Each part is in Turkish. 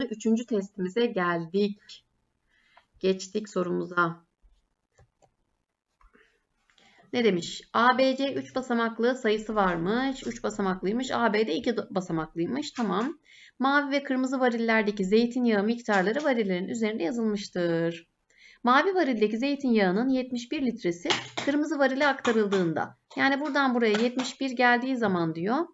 Üçüncü testimize geldik. Geçtik sorumuza. Ne demiş? ABC 3 basamaklı sayısı varmış. 3 basamaklıymış. AB de 2 basamaklıymış. Tamam. Mavi ve kırmızı varillerdeki zeytinyağı miktarları varillerin üzerinde yazılmıştır. Mavi varildeki zeytinyağının 71 litresi kırmızı varile aktarıldığında yani buradan buraya 71 geldiği zaman diyor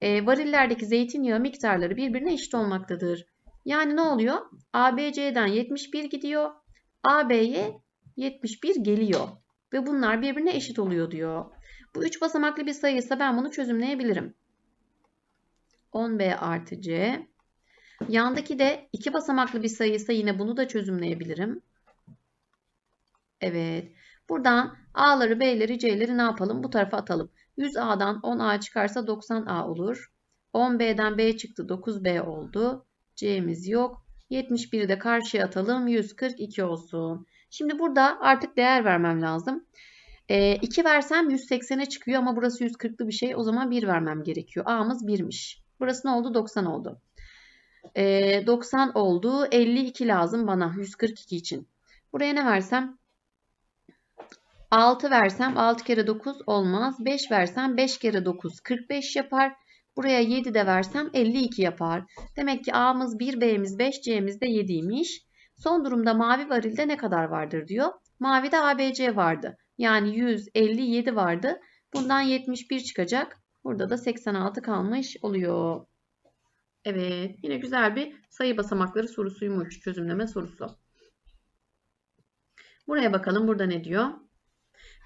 e, varillerdeki zeytinyağı miktarları birbirine eşit olmaktadır. Yani ne oluyor? ABC'den 71 gidiyor. AB'ye 71 geliyor. Ve bunlar birbirine eşit oluyor diyor. Bu 3 basamaklı bir sayıysa ben bunu çözümleyebilirim. 10B artı C. Yandaki de 2 basamaklı bir sayıysa yine bunu da çözümleyebilirim. Evet. Buradan A'ları, B'leri, C'leri ne yapalım? Bu tarafa atalım. 100A'dan 10A çıkarsa 90A olur. 10B'den B çıktı 9B oldu. C'miz yok. 71'i de karşıya atalım. 142 olsun. Şimdi burada artık değer vermem lazım. E, 2 versem 180'e çıkıyor ama burası 140'lı bir şey. O zaman 1 vermem gerekiyor. A'mız 1'miş. Burası ne oldu? 90 oldu. E, 90 oldu. 52 lazım bana 142 için. Buraya ne versem? 6 versem 6 kere 9 olmaz. 5 versem 5 kere 9 45 yapar. Buraya 7 de versem 52 yapar. Demek ki A'mız 1, B'miz 5, C'miz de 7'ymiş. Son durumda mavi varilde ne kadar vardır diyor. Mavide ABC vardı. Yani 157 vardı. Bundan 71 çıkacak. Burada da 86 kalmış oluyor. Evet yine güzel bir sayı basamakları sorusuymuş. Çözümleme sorusu. Buraya bakalım burada ne diyor.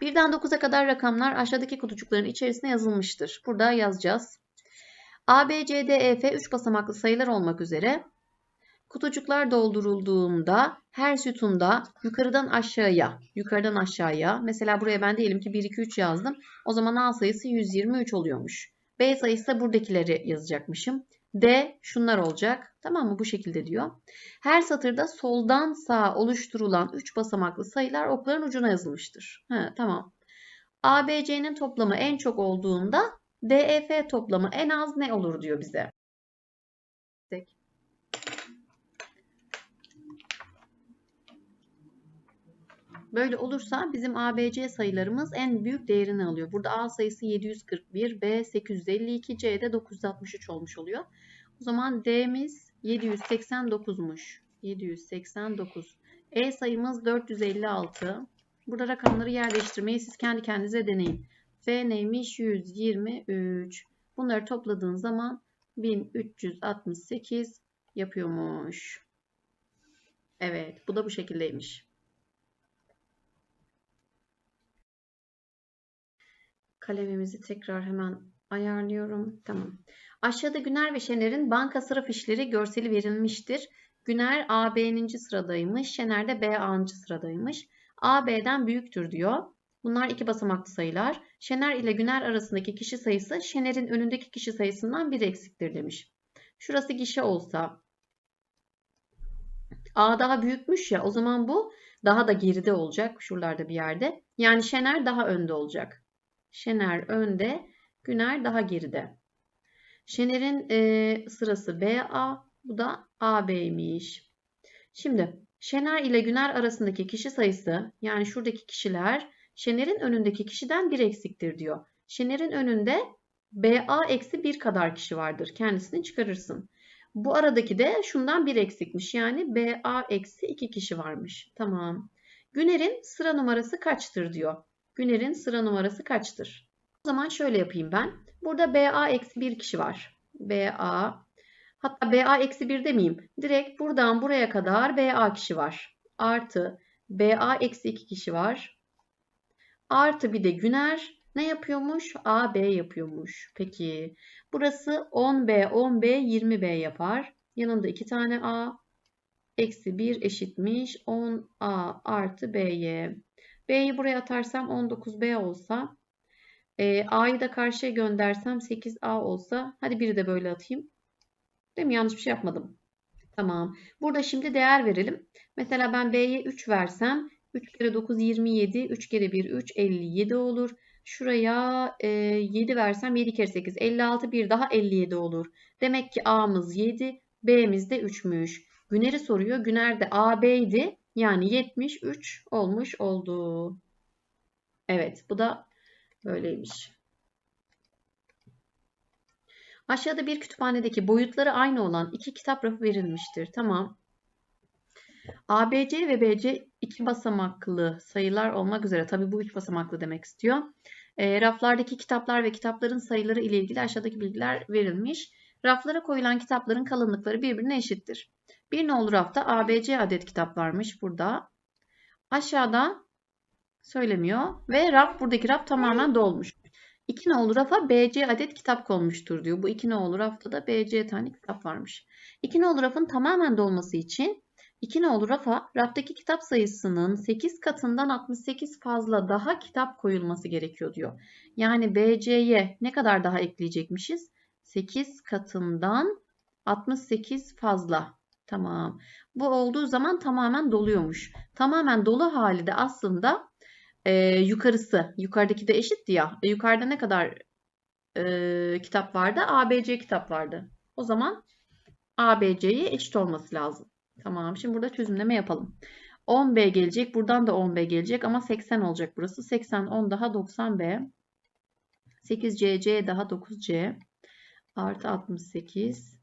Birden 9'a kadar rakamlar aşağıdaki kutucukların içerisine yazılmıştır. Burada yazacağız. A, B, C, D, E, F 3 basamaklı sayılar olmak üzere kutucuklar doldurulduğunda her sütunda yukarıdan aşağıya, yukarıdan aşağıya mesela buraya ben diyelim ki 1, 2, 3 yazdım. O zaman A sayısı 123 oluyormuş. B sayısı da buradakileri yazacakmışım. D şunlar olacak. Tamam mı? Bu şekilde diyor. Her satırda soldan sağa oluşturulan 3 basamaklı sayılar okların ucuna yazılmıştır. Ha, tamam. ABC'nin toplamı en çok olduğunda DEF toplamı en az ne olur diyor bize. Böyle olursa bizim ABC sayılarımız en büyük değerini alıyor. Burada A sayısı 741, B 852, C de 963 olmuş oluyor. O zaman D'miz 789'muş. 789. E sayımız 456. Burada rakamları yerleştirmeyi siz kendi kendinize deneyin. F neymiş? 123. Bunları topladığın zaman 1368 yapıyormuş. Evet, bu da bu şekildeymiş. Kalemimizi tekrar hemen ayarlıyorum. Tamam. Aşağıda Güner ve Şener'in banka sıra fişleri görseli verilmiştir. Güner A B'ninci sıradaymış. Şener de B A'ncı sıradaymış. A B'den büyüktür diyor. Bunlar iki basamaklı sayılar. Şener ile Güner arasındaki kişi sayısı Şener'in önündeki kişi sayısından bir eksiktir demiş. Şurası gişe olsa A daha büyükmüş ya o zaman bu daha da geride olacak şuralarda bir yerde. Yani Şener daha önde olacak. Şener önde, Güner daha geride. Şener'in e, sırası BA, bu da AB'ymiş. Şimdi Şener ile Güner arasındaki kişi sayısı yani şuradaki kişiler Şener'in önündeki kişiden bir eksiktir diyor. Şener'in önünde BA eksi bir kadar kişi vardır. Kendisini çıkarırsın. Bu aradaki de şundan bir eksikmiş. Yani BA eksi iki kişi varmış. Tamam. Güner'in sıra numarası kaçtır diyor. Güner'in sıra numarası kaçtır? O zaman şöyle yapayım ben. Burada BA eksi bir kişi var. BA hatta BA eksi bir demeyeyim. Direkt buradan buraya kadar BA kişi var. Artı BA eksi iki kişi var. Artı bir de Güner ne yapıyormuş? AB yapıyormuş. Peki burası 10B, 10B, 20B yapar. Yanında iki tane A. Eksi 1 eşitmiş 10A artı B'ye. B'yi buraya atarsam 19B olsa. E, A'yı da karşıya göndersem 8A olsa. Hadi biri de böyle atayım. Değil mi? Yanlış bir şey yapmadım. Tamam. Burada şimdi değer verelim. Mesela ben B'ye 3 versem 3 kere 9 27. 3 kere 1 3 57 olur. Şuraya e, 7 versem 7 kere 8 56 bir daha 57 olur. Demek ki A'mız 7. B'miz de 3'müş. Güner'i soruyor. Güner de AB'ydi. Yani 73 olmuş oldu. Evet bu da böyleymiş. Aşağıda bir kütüphanedeki boyutları aynı olan iki kitap rafı verilmiştir. Tamam. ABC ve BC iki basamaklı sayılar olmak üzere. Tabii bu üç basamaklı demek istiyor. E, raflardaki kitaplar ve kitapların sayıları ile ilgili aşağıdaki bilgiler verilmiş. Raflara koyulan kitapların kalınlıkları birbirine eşittir. Bir nolu rafta ABC adet kitap varmış burada. Aşağıda söylemiyor ve raf buradaki raf tamamen dolmuş. 2 nolu rafa BC adet kitap konmuştur diyor. Bu 2 nolu rafta da BC tane kitap varmış. 2 nolu rafın tamamen dolması için 2 nolu rafa raftaki kitap sayısının 8 katından 68 fazla daha kitap koyulması gerekiyor diyor. Yani BC'ye ne kadar daha ekleyecekmişiz? 8 katından 68 fazla. Tamam. Bu olduğu zaman tamamen doluyormuş. Tamamen dolu hali de aslında e, yukarısı. Yukarıdaki de eşitti ya. E, yukarıda ne kadar e, kitap vardı? ABC kitap vardı. O zaman ABC'ye eşit olması lazım. Tamam. Şimdi burada çözümleme yapalım. 10B gelecek. Buradan da 10B gelecek ama 80 olacak burası. 80 10 daha 90B. 8C C daha 9C artı 68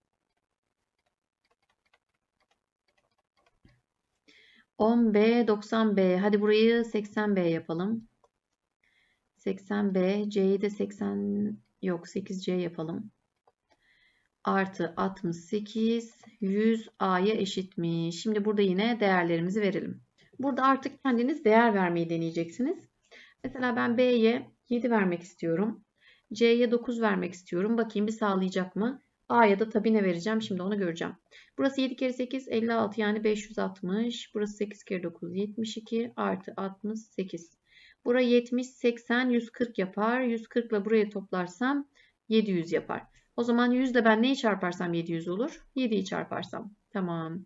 10B 90B hadi burayı 80B yapalım. 80B C'yi de 80 yok 8C yapalım. Artı 68 100 A'ya eşitmiş. Şimdi burada yine değerlerimizi verelim. Burada artık kendiniz değer vermeyi deneyeceksiniz. Mesela ben B'ye 7 vermek istiyorum. C'ye 9 vermek istiyorum. Bakayım bir sağlayacak mı? A'ya da tabii ne vereceğim? Şimdi onu göreceğim. Burası 7 kere 8 56 yani 560. Burası 8 kere 9 72 artı 68. Bura 70 80 140 yapar. 140 ile buraya toplarsam 700 yapar. O zaman 100 ile ben neyi çarparsam 700 olur? 7'yi çarparsam. Tamam.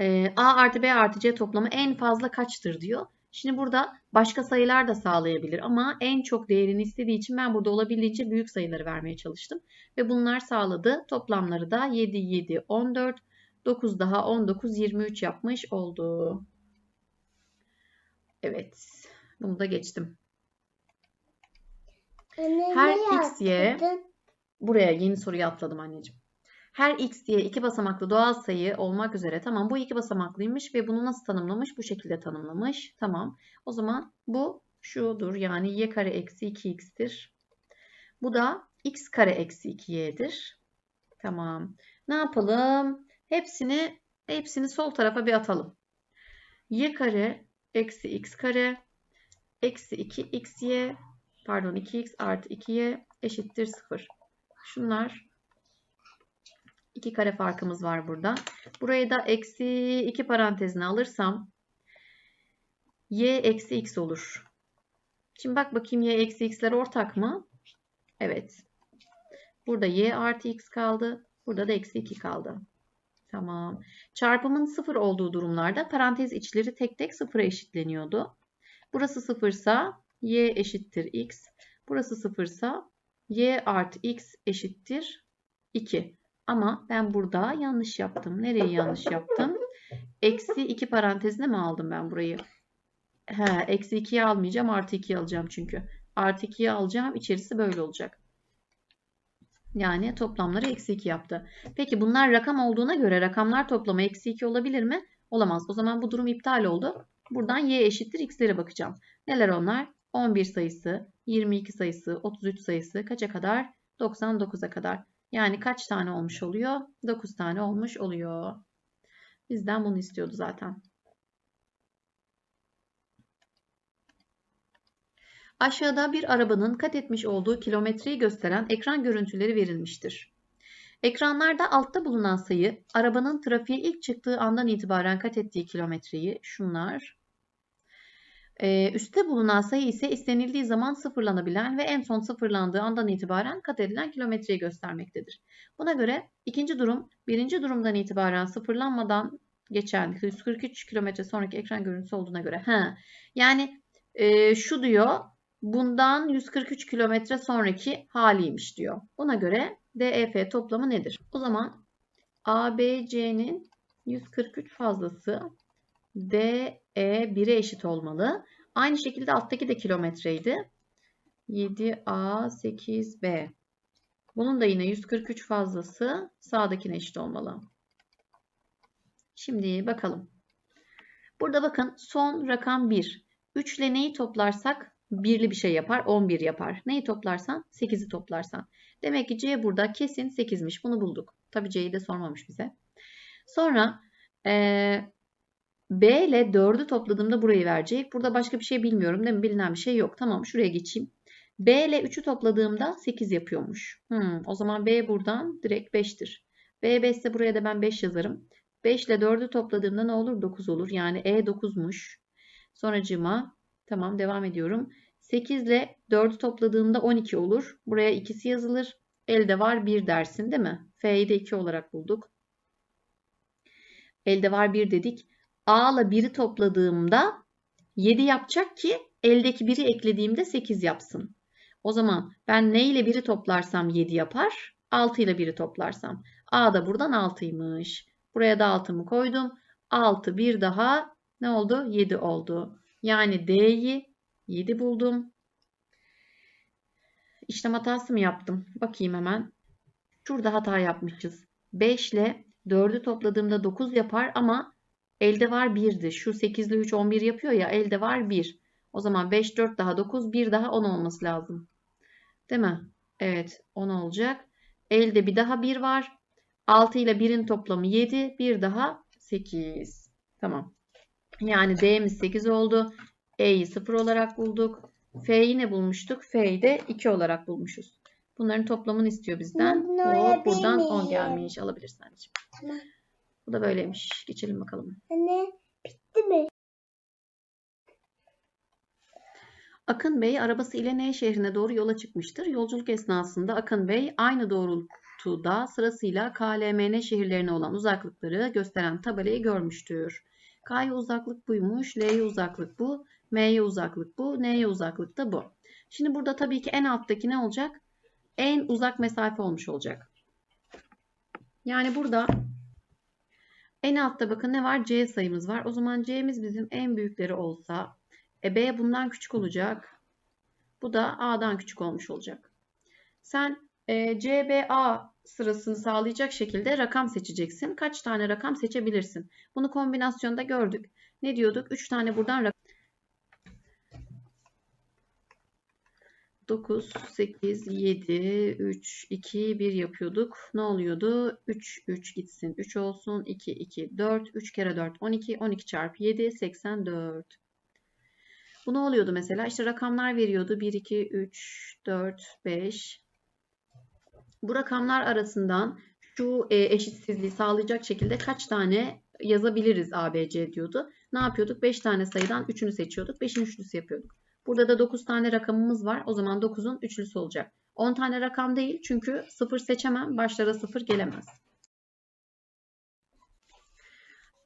Ee, A artı B artı C toplamı en fazla kaçtır diyor. Şimdi burada başka sayılar da sağlayabilir ama en çok değerini istediği için ben burada olabildiğince büyük sayıları vermeye çalıştım. Ve bunlar sağladı. Toplamları da 7, 7, 14, 9 daha 19, 23 yapmış oldu. Evet. Bunu da geçtim. Her x, y buraya yeni soruyu atladım anneciğim. Her x diye iki basamaklı doğal sayı olmak üzere. Tamam bu iki basamaklıymış ve bunu nasıl tanımlamış? Bu şekilde tanımlamış. Tamam. O zaman bu şudur. Yani y kare eksi 2x'tir. Bu da x kare eksi 2y'dir. Tamam. Ne yapalım? Hepsini hepsini sol tarafa bir atalım. y kare eksi x kare eksi 2xy pardon 2x artı 2y eşittir 0. Şunlar 2 kare farkımız var burada. Burayı da eksi 2 parantezine alırsam y eksi x olur. Şimdi bak bakayım y eksi x'ler ortak mı? Evet. Burada y artı x kaldı. Burada da eksi 2 kaldı. Tamam. Çarpımın sıfır olduğu durumlarda parantez içleri tek tek sıfıra eşitleniyordu. Burası sıfırsa y eşittir x. Burası sıfırsa y artı x eşittir 2. Ama ben burada yanlış yaptım. Nereye yanlış yaptım? Eksi 2 parantezine mi aldım ben burayı? He, eksi 2'yi almayacağım. Artı 2'yi alacağım çünkü. Artı 2'yi alacağım. İçerisi böyle olacak. Yani toplamları eksi 2 yaptı. Peki bunlar rakam olduğuna göre rakamlar toplamı eksi 2 olabilir mi? Olamaz. O zaman bu durum iptal oldu. Buradan y eşittir x'lere bakacağım. Neler onlar? 11 sayısı, 22 sayısı, 33 sayısı kaça kadar? 99'a kadar. Yani kaç tane olmuş oluyor? 9 tane olmuş oluyor. Bizden bunu istiyordu zaten. Aşağıda bir arabanın kat etmiş olduğu kilometreyi gösteren ekran görüntüleri verilmiştir. Ekranlarda altta bulunan sayı arabanın trafiğe ilk çıktığı andan itibaren kat ettiği kilometreyi şunlar üstte bulunan sayı ise istenildiği zaman sıfırlanabilen ve en son sıfırlandığı andan itibaren kat edilen kilometreyi göstermektedir. Buna göre ikinci durum birinci durumdan itibaren sıfırlanmadan geçen 143 kilometre sonraki ekran görüntüsü olduğuna göre. Ha, yani e, şu diyor bundan 143 kilometre sonraki haliymiş diyor. Buna göre DEF toplamı nedir? O zaman ABC'nin 143 fazlası DE 1'e eşit olmalı. Aynı şekilde alttaki de kilometreydi. 7A 8B. Bunun da yine 143 fazlası sağdakine eşit olmalı. Şimdi bakalım. Burada bakın son rakam 1. 3 ile neyi toplarsak birli bir şey yapar. 11 yapar. Neyi toplarsan 8'i toplarsan. Demek ki C burada kesin 8'miş. Bunu bulduk. Tabi C'yi de sormamış bize. Sonra ee, B ile 4'ü topladığımda burayı verecek. Burada başka bir şey bilmiyorum değil mi? Bilinen bir şey yok. Tamam şuraya geçeyim. B ile 3'ü topladığımda 8 yapıyormuş. Hmm, o zaman B buradan direkt 5'tir. B 5 ise buraya da ben 5 yazarım. 5 ile 4'ü topladığımda ne olur? 9 olur. Yani E 9'muş. Sonracığıma tamam devam ediyorum. 8 ile 4'ü topladığımda 12 olur. Buraya ikisi yazılır. Elde var 1 dersin değil mi? F'yi de 2 olarak bulduk. Elde var 1 dedik. A ile 1'i topladığımda 7 yapacak ki eldeki 1'i eklediğimde 8 yapsın. O zaman ben ne ile 1'i toplarsam 7 yapar. 6 ile 1'i toplarsam. A da buradan 6'ymış. Buraya da 6'mı koydum. 6 bir daha ne oldu? 7 oldu. Yani D'yi 7 buldum. İşlem hatası mı yaptım? Bakayım hemen. Şurada hata yapmışız. 5 ile 4'ü topladığımda 9 yapar ama elde var 1'di. Şu 8 ile 3 11 yapıyor ya elde var 1. O zaman 5 4 daha 9 1 daha 10 olması lazım. Değil mi? Evet 10 olacak. Elde bir daha 1 var. 6 ile 1'in toplamı 7. Bir daha 8. Tamam. Yani D'miz 8 oldu. E'yi 0 olarak bulduk. F'yi ne bulmuştuk? F'yi de 2 olarak bulmuşuz. Bunların toplamını istiyor bizden. Hop, buradan 10 gelmiş. Alabilirsin anneciğim. Tamam. Bu da böyleymiş. Geçelim bakalım. Anne bitti mi? Akın Bey arabası ile N şehrine doğru yola çıkmıştır. Yolculuk esnasında Akın Bey aynı doğrultuda sırasıyla KLMN şehirlerine olan uzaklıkları gösteren tabelayı görmüştür. K'ya uzaklık buymuş, L'ye uzaklık bu, M'ye uzaklık bu, N'ye uzaklık da bu. Şimdi burada tabii ki en alttaki ne olacak? En uzak mesafe olmuş olacak. Yani burada en altta bakın ne var? C sayımız var. O zaman C'miz bizim en büyükleri olsa e, B bundan küçük olacak. Bu da A'dan küçük olmuş olacak. Sen e, CBA sırasını sağlayacak şekilde rakam seçeceksin. Kaç tane rakam seçebilirsin? Bunu kombinasyonda gördük. Ne diyorduk? 3 tane buradan rakam. 9, 8, 7, 3, 2, 1 yapıyorduk. Ne oluyordu? 3, 3 gitsin. 3 olsun. 2, 2, 4. 3 kere 4, 12. 12 çarpı 7, 84. Bu ne oluyordu mesela? İşte rakamlar veriyordu. 1, 2, 3, 4, 5. Bu rakamlar arasından şu e, eşitsizliği sağlayacak şekilde kaç tane yazabiliriz ABC diyordu. Ne yapıyorduk? 5 tane sayıdan 3'ünü seçiyorduk. 5'in üçlüsü yapıyorduk. Burada da 9 tane rakamımız var. O zaman 9'un üçlüsü olacak. 10 tane rakam değil çünkü 0 seçemem. Başlara 0 gelemez.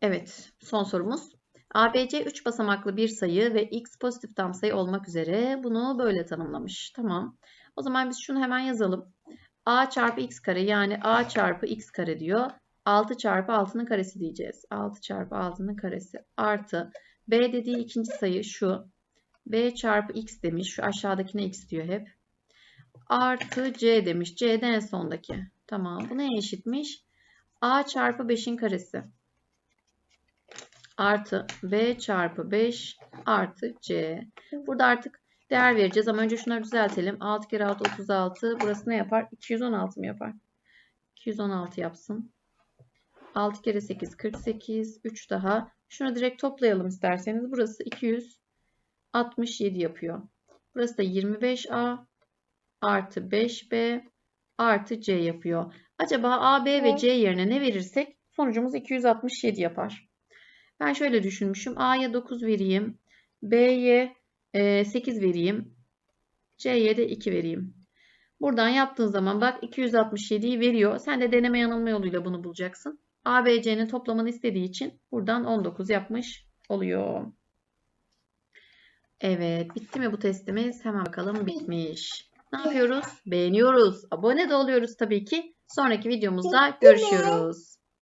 Evet son sorumuz. ABC 3 basamaklı bir sayı ve x pozitif tam sayı olmak üzere bunu böyle tanımlamış. Tamam. O zaman biz şunu hemen yazalım. a çarpı x kare yani a çarpı x kare diyor. 6 çarpı 6'nın karesi diyeceğiz. 6 çarpı 6'nın karesi artı b dediği ikinci sayı şu. B çarpı x demiş. Şu aşağıdakine x diyor hep. Artı c demiş. c de en sondaki. Tamam. Bu neye eşitmiş? a çarpı 5'in karesi artı b çarpı 5 artı c. Burada artık değer vereceğiz ama önce şunları düzeltelim. 6 kere 6 36. Burası ne yapar? 216 mı yapar? 216 yapsın. 6 kere 8 48. 3 daha. Şunu direkt toplayalım isterseniz. Burası 267 yapıyor. Burası da 25a artı 5b artı c yapıyor. Acaba a, b ve c yerine ne verirsek sonucumuz 267 yapar. Ben şöyle düşünmüşüm. A'ya 9 vereyim. B'ye 8 vereyim. C'ye de 2 vereyim. Buradan yaptığın zaman bak 267'yi veriyor. Sen de deneme yanılma yoluyla bunu bulacaksın. A, B, C'nin toplamını istediği için buradan 19 yapmış oluyor. Evet bitti mi bu testimiz? Hemen bakalım bitmiş. Ne yapıyoruz? Beğeniyoruz. Abone de oluyoruz tabii ki. Sonraki videomuzda görüşürüz.